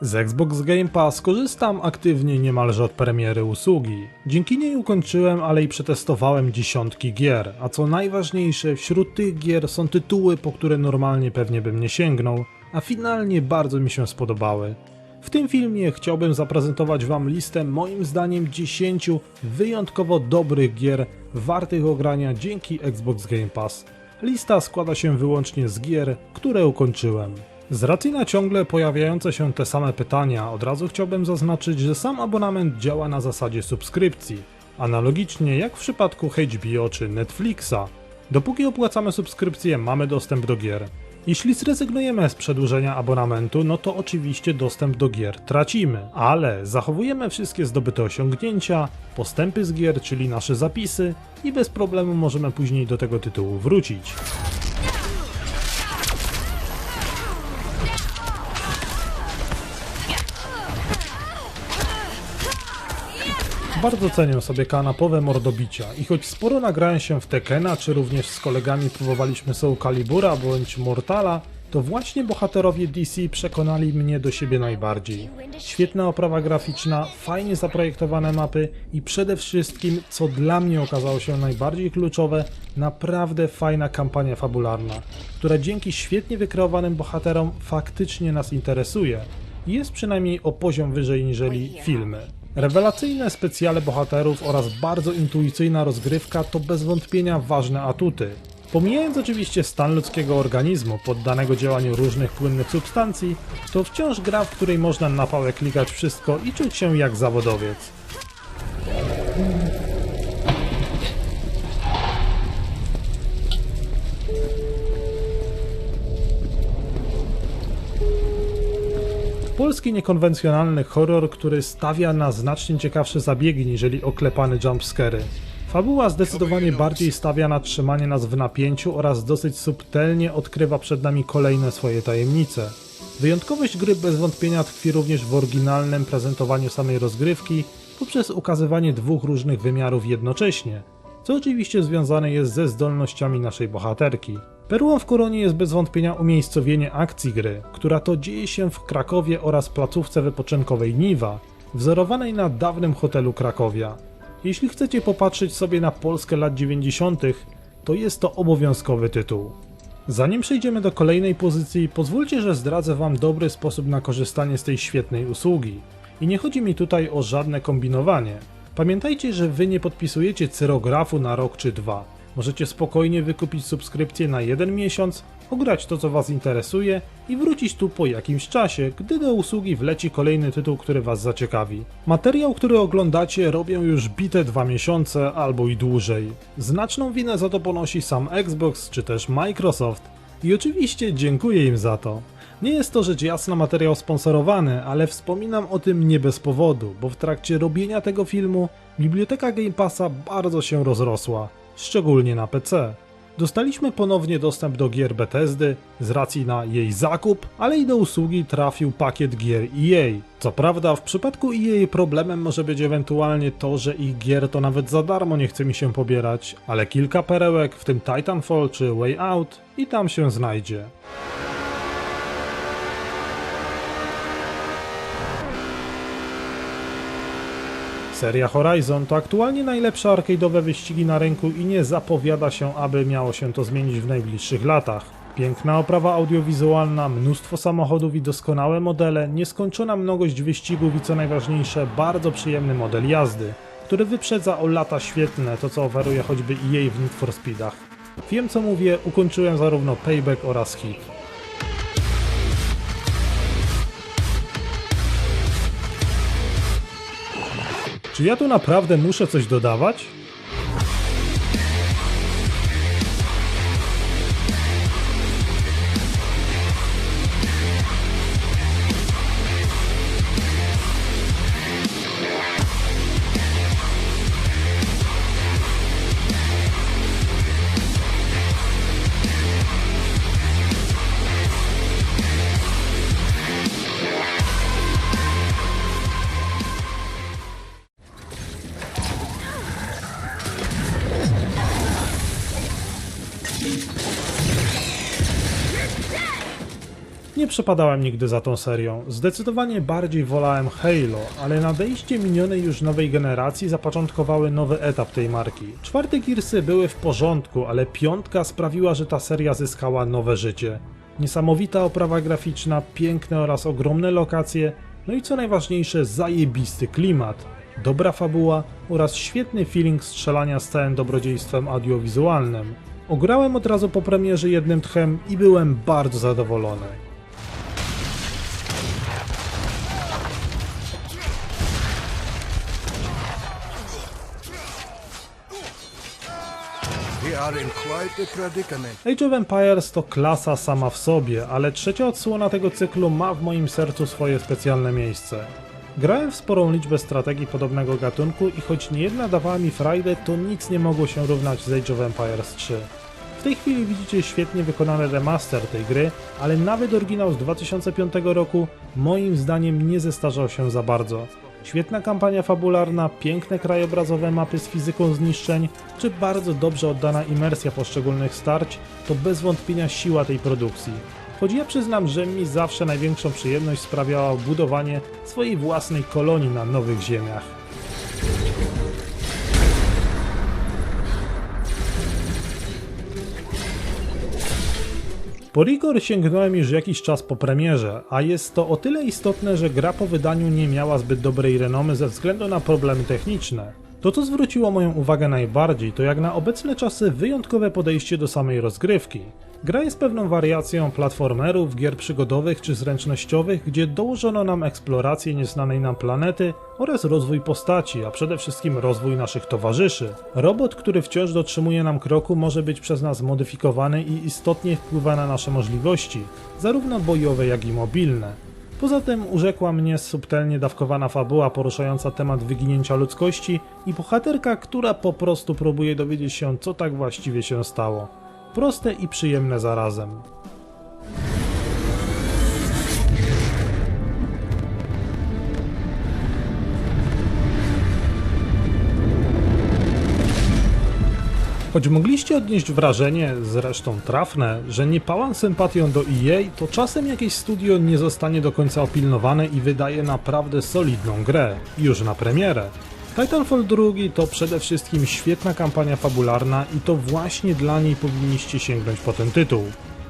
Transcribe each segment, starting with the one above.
Z Xbox Game Pass korzystam aktywnie niemalże od premiery usługi. Dzięki niej ukończyłem, ale i przetestowałem dziesiątki gier, a co najważniejsze, wśród tych gier są tytuły, po które normalnie pewnie bym nie sięgnął, a finalnie bardzo mi się spodobały. W tym filmie chciałbym zaprezentować Wam listę moim zdaniem 10 wyjątkowo dobrych gier wartych ogrania dzięki Xbox Game Pass. Lista składa się wyłącznie z gier, które ukończyłem. Z racji na ciągle pojawiające się te same pytania, od razu chciałbym zaznaczyć, że sam abonament działa na zasadzie subskrypcji, analogicznie jak w przypadku HBO czy Netflixa. Dopóki opłacamy subskrypcję, mamy dostęp do gier. Jeśli zrezygnujemy z przedłużenia abonamentu, no to oczywiście dostęp do gier tracimy, ale zachowujemy wszystkie zdobyte osiągnięcia, postępy z gier, czyli nasze zapisy i bez problemu możemy później do tego tytułu wrócić. Bardzo cenię sobie kanapowe mordobicia i choć sporo nagrałem się w Tekena, czy również z kolegami próbowaliśmy Soul Calibura bądź Mortala, to właśnie bohaterowie DC przekonali mnie do siebie najbardziej. Świetna oprawa graficzna, fajnie zaprojektowane mapy i przede wszystkim, co dla mnie okazało się najbardziej kluczowe, naprawdę fajna kampania fabularna, która dzięki świetnie wykreowanym bohaterom faktycznie nas interesuje i jest przynajmniej o poziom wyżej niżeli filmy. Rewelacyjne specjale bohaterów oraz bardzo intuicyjna rozgrywka to bez wątpienia ważne atuty. Pomijając oczywiście stan ludzkiego organizmu poddanego działaniu różnych płynnych substancji, to wciąż gra, w której można na pałę klikać wszystko i czuć się jak zawodowiec. Polski niekonwencjonalny horror, który stawia na znacznie ciekawsze zabiegi niżeli oklepane jumpscary. Fabuła zdecydowanie bardziej stawia na trzymanie nas w napięciu oraz dosyć subtelnie odkrywa przed nami kolejne swoje tajemnice. Wyjątkowość gry bez wątpienia tkwi również w oryginalnym prezentowaniu samej rozgrywki poprzez ukazywanie dwóch różnych wymiarów jednocześnie, co oczywiście związane jest ze zdolnościami naszej bohaterki. Perłą w koronie jest bez wątpienia umiejscowienie akcji gry, która to dzieje się w Krakowie oraz placówce wypoczynkowej Niwa, wzorowanej na dawnym hotelu Krakowia. Jeśli chcecie popatrzeć sobie na Polskę lat 90., to jest to obowiązkowy tytuł. Zanim przejdziemy do kolejnej pozycji, pozwólcie, że zdradzę Wam dobry sposób na korzystanie z tej świetnej usługi. I nie chodzi mi tutaj o żadne kombinowanie. Pamiętajcie, że Wy nie podpisujecie cyrografu na rok czy dwa. Możecie spokojnie wykupić subskrypcję na jeden miesiąc, ograć to co Was interesuje i wrócić tu po jakimś czasie, gdy do usługi wleci kolejny tytuł, który Was zaciekawi. Materiał, który oglądacie robią już bite dwa miesiące albo i dłużej. Znaczną winę za to ponosi sam Xbox czy też Microsoft i oczywiście dziękuję im za to. Nie jest to rzecz jasna materiał sponsorowany, ale wspominam o tym nie bez powodu, bo w trakcie robienia tego filmu biblioteka Game Passa bardzo się rozrosła, szczególnie na PC. Dostaliśmy ponownie dostęp do gier Bethesdy z racji na jej zakup, ale i do usługi trafił pakiet gier EA. Co prawda w przypadku EA problemem może być ewentualnie to, że ich gier to nawet za darmo nie chce mi się pobierać, ale kilka perełek, w tym Titanfall czy Way Out i tam się znajdzie. Seria Horizon to aktualnie najlepsze arcade'owe wyścigi na rynku i nie zapowiada się, aby miało się to zmienić w najbliższych latach. Piękna oprawa audiowizualna, mnóstwo samochodów i doskonałe modele, nieskończona mnogość wyścigów i co najważniejsze, bardzo przyjemny model jazdy, który wyprzedza o lata świetne to co oferuje choćby EA w Need for Speedach. Wiem co mówię, ukończyłem zarówno Payback oraz Hit. Czy ja tu naprawdę muszę coś dodawać? Nie przepadałem nigdy za tą serią. Zdecydowanie bardziej wolałem Halo, ale nadejście minionej już nowej generacji zapoczątkowały nowy etap tej marki. Czwarte Gearsy były w porządku, ale piątka sprawiła, że ta seria zyskała nowe życie. Niesamowita oprawa graficzna, piękne oraz ogromne lokacje, no i co najważniejsze zajebisty klimat, dobra fabuła oraz świetny feeling strzelania z całym dobrodziejstwem audiowizualnym. Ograłem od razu po premierze jednym tchem i byłem bardzo zadowolony. Age of Empires to klasa sama w sobie, ale trzecia odsłona tego cyklu ma w moim sercu swoje specjalne miejsce. Grałem w sporą liczbę strategii podobnego gatunku i choć niejedna dawała mi frajdę, to nic nie mogło się równać z Age of Empires 3. W tej chwili widzicie świetnie wykonany remaster tej gry, ale nawet oryginał z 2005 roku moim zdaniem nie zestarzał się za bardzo. Świetna kampania fabularna, piękne krajobrazowe mapy z fizyką zniszczeń, czy bardzo dobrze oddana imersja poszczególnych starć, to bez wątpienia siła tej produkcji. Choć ja przyznam, że mi zawsze największą przyjemność sprawiało budowanie swojej własnej kolonii na nowych ziemiach. Po Rigor sięgnąłem już jakiś czas po premierze, a jest to o tyle istotne, że gra po wydaniu nie miała zbyt dobrej renomy ze względu na problemy techniczne. To, co zwróciło moją uwagę najbardziej, to jak na obecne czasy wyjątkowe podejście do samej rozgrywki. Gra jest pewną wariacją platformerów, gier przygodowych czy zręcznościowych, gdzie dołożono nam eksplorację nieznanej nam planety oraz rozwój postaci, a przede wszystkim rozwój naszych towarzyszy. Robot, który wciąż dotrzymuje nam kroku, może być przez nas modyfikowany i istotnie wpływa na nasze możliwości, zarówno bojowe, jak i mobilne. Poza tym urzekła mnie subtelnie dawkowana fabuła poruszająca temat wyginięcia ludzkości i bohaterka, która po prostu próbuje dowiedzieć się, co tak właściwie się stało. Proste i przyjemne zarazem. Choć mogliście odnieść wrażenie, zresztą trafne, że nie pałam sympatią do EA, to czasem jakieś studio nie zostanie do końca opilnowane i wydaje naprawdę solidną grę, już na premierę. Titanfall 2 to przede wszystkim świetna kampania fabularna i to właśnie dla niej powinniście sięgnąć po ten tytuł.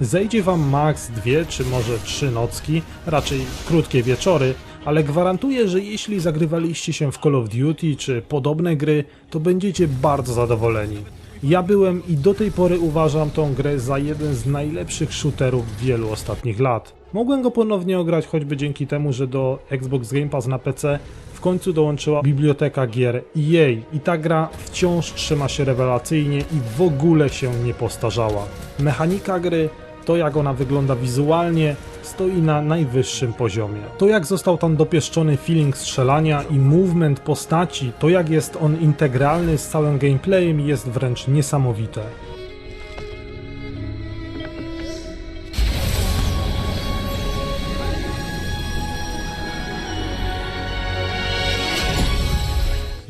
Zejdzie wam max dwie czy może trzy nocki, raczej krótkie wieczory, ale gwarantuję, że jeśli zagrywaliście się w Call of Duty czy podobne gry, to będziecie bardzo zadowoleni. Ja byłem i do tej pory uważam tą grę za jeden z najlepszych shooterów wielu ostatnich lat. Mogłem go ponownie ograć choćby dzięki temu, że do Xbox Game Pass na PC w końcu dołączyła biblioteka gier EA i ta gra wciąż trzyma się rewelacyjnie i w ogóle się nie postarzała. Mechanika gry, to jak ona wygląda wizualnie, stoi na najwyższym poziomie. To jak został tam dopieszczony feeling strzelania i movement postaci, to jak jest on integralny z całym gameplayem jest wręcz niesamowite.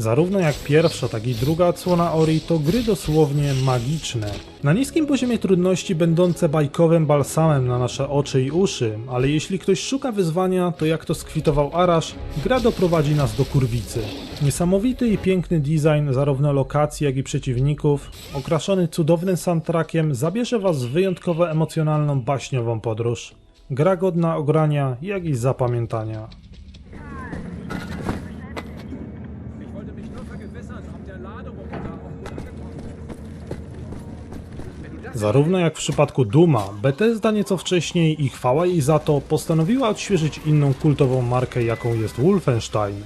Zarówno jak pierwsza, tak i druga odsłona Ori to gry dosłownie magiczne. Na niskim poziomie trudności będące bajkowym balsamem na nasze oczy i uszy, ale jeśli ktoś szuka wyzwania, to jak to skwitował Arash, gra doprowadzi nas do kurwicy. Niesamowity i piękny design zarówno lokacji, jak i przeciwników, okraszony cudownym soundtrackiem, zabierze was w wyjątkowo emocjonalną, baśniową podróż. Gra godna ogrania, jak i zapamiętania. Zarówno jak w przypadku Duma, Bethesda nieco wcześniej i chwała jej za to postanowiła odświeżyć inną kultową markę jaką jest Wolfenstein.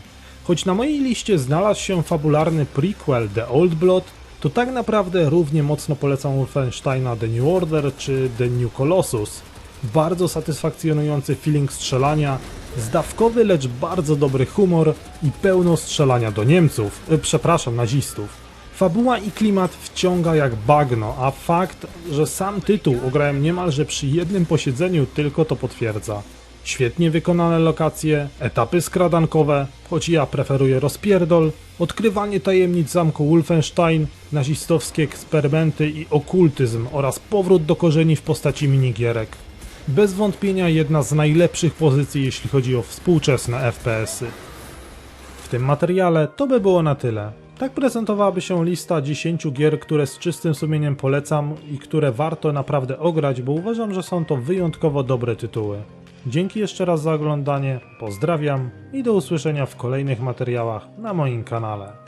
Choć na mojej liście znalazł się fabularny prequel The Old Blood, to tak naprawdę równie mocno polecam Wolfensteina The New Order czy The New Colossus. Bardzo satysfakcjonujący feeling strzelania, zdawkowy lecz bardzo dobry humor i pełno strzelania do Niemców, e, przepraszam, nazistów. Fabuła i klimat wciąga jak bagno, a fakt, że sam tytuł ograłem niemalże przy jednym posiedzeniu tylko to potwierdza. Świetnie wykonane lokacje, etapy skradankowe, choć ja preferuję rozpierdol, odkrywanie tajemnic zamku Wolfenstein, nazistowskie eksperymenty i okultyzm oraz powrót do korzeni w postaci minigierek. Bez wątpienia jedna z najlepszych pozycji jeśli chodzi o współczesne FPS-y. W tym materiale to by było na tyle. Tak prezentowałaby się lista 10 gier, które z czystym sumieniem polecam i które warto naprawdę ograć, bo uważam, że są to wyjątkowo dobre tytuły. Dzięki jeszcze raz za oglądanie, pozdrawiam i do usłyszenia w kolejnych materiałach na moim kanale.